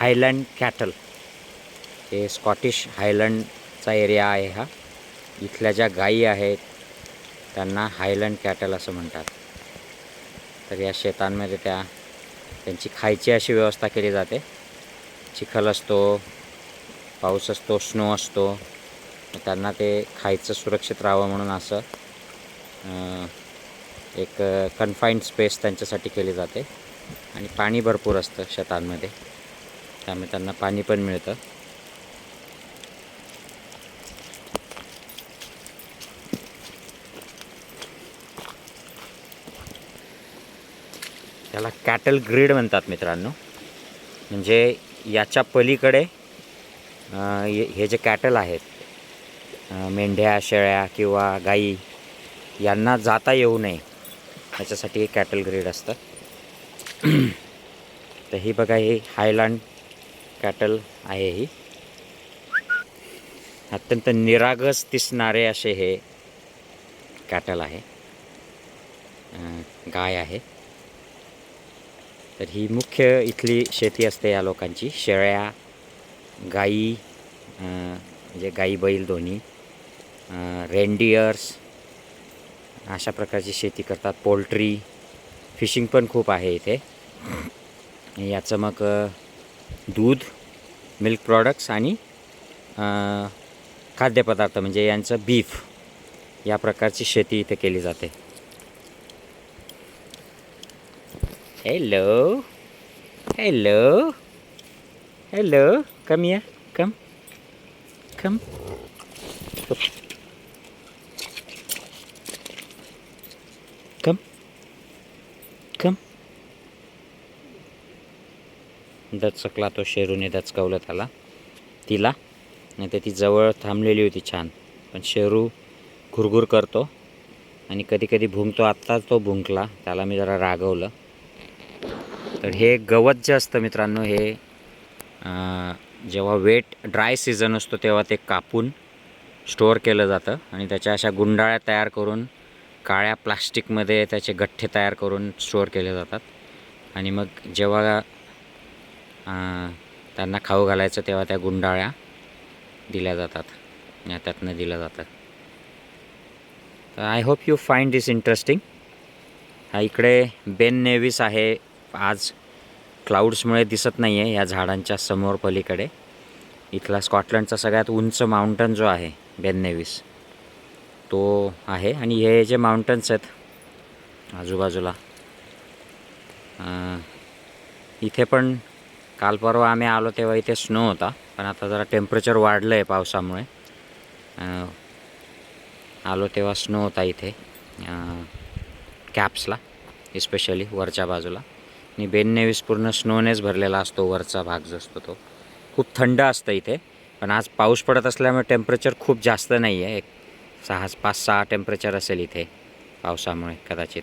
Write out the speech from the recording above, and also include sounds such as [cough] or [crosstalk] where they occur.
Highland cattle. हे Scottish हायलँडचा area आहे हा. इथल्या ज्या गायी आहेत त्यांना हायलँड कॅटल असं म्हणतात. तर या शेतांमध्ये त्या त्यांची खायची अशी व्यवस्था केली जाते. चिखल असतो पाऊस असतो स्नो असतो त्यांना ते खायचं सुरक्षित राहावं म्हणून असं एक कन्फाईंड स्पेस त्यांच्यासाठी केली जाते. आणि पाणी भरपूर असतं शेतांमध्ये. त्यामुळे त्यांना पाणी पण मिळतं. त्याला कॅटल ग्रीड म्हणतात मित्रांनो. म्हणजे याच्या पलीकडे हे जे कॅटल आहेत मेंढ्या शेळ्या किंवा गाई यांना जाता येऊ नये. याच्यासाठी [clears throat] हे कॅटल ग्रीड असतं. तर ही बघा ही हायलँड कॅटल आहे ही. अत्यंत निरागस दिसणारे असे हे कॅटल आहे. गाय आहे. तर ही मुख्य इथली शेती असते या लोकांची. शेळ्या गाई म्हणजे गाई बैल दोन्ही रेंडियर्स अशा प्रकारची शेती करतात. पोल्ट्री फिशिंग पण खूप आहे इथे. याचं मग दूध मिल्क प्रॉडक्ट्स आणि खाद्यपदार्थ म्हणजे यांचं बीफ या प्रकारची शेती इथे केली जाते. हॅलो हॅलो हॅलो कम या कम कम कम कम दचकला तो शेरूने दचकवलं त्याला तिला. नाही तर ती जवळ थांबलेली होती छान. पण शेरू घुरघुर करतो. आणि कधी कधी भुंकतो. आत्ताच तो भुंकला. त्याला मी जरा रागवलं. तर हे गवत जे असतं मित्रांनो हे जेव्हा वेट ड्राय सीझन असतो तेव्हा ते कापून स्टोअर केलं जातं. आणि त्याच्या अशा गुंडाळ्या तयार करून काळ्या प्लास्टिकमध्ये त्याचे गठ्ठे तयार करून स्टोअर केले जातात. आणि मग जेव्हा त्यांना खाऊ घालायचं तेव्हा त्या गुंडाळ्या दिल्या जातात. या त्यातनं दिलं जातं. तर I hope you find this interesting हा इकडे बेन नेव्हिस आहे. आज क्लाउड्समुळे दिसत नाही आहे या झाडांच्या समोर पलीकडे. इथला स्कॉटलंडचा सगळ्यात उंच माउंटन जो आहे बेन नेव्हिस तो आहे. आणि हे जे माउंटन्स आहेत आजूबाजूला इथे पण काल परवा आम्ही आलो तेव्हा इथे स्नो होता पण आता जरा टेम्परेचर वाढलं आहे पावसामुळे आलो तेव्हा स्नो होता इथे कॅप्सला इस्पेशली वरच्या बाजूला. आणि बेननेवीस पूर्ण स्नोनेच भरलेला असतो वरचा भाग जो असतो तो. खूप थंड असतं इथे पण आज पाऊस पडत असल्यामुळे टेम्परेचर खूप जास्त नाही आहे एक सहा पाच सहा टेम्परेचर असेल इथे पावसामुळे कदाचित.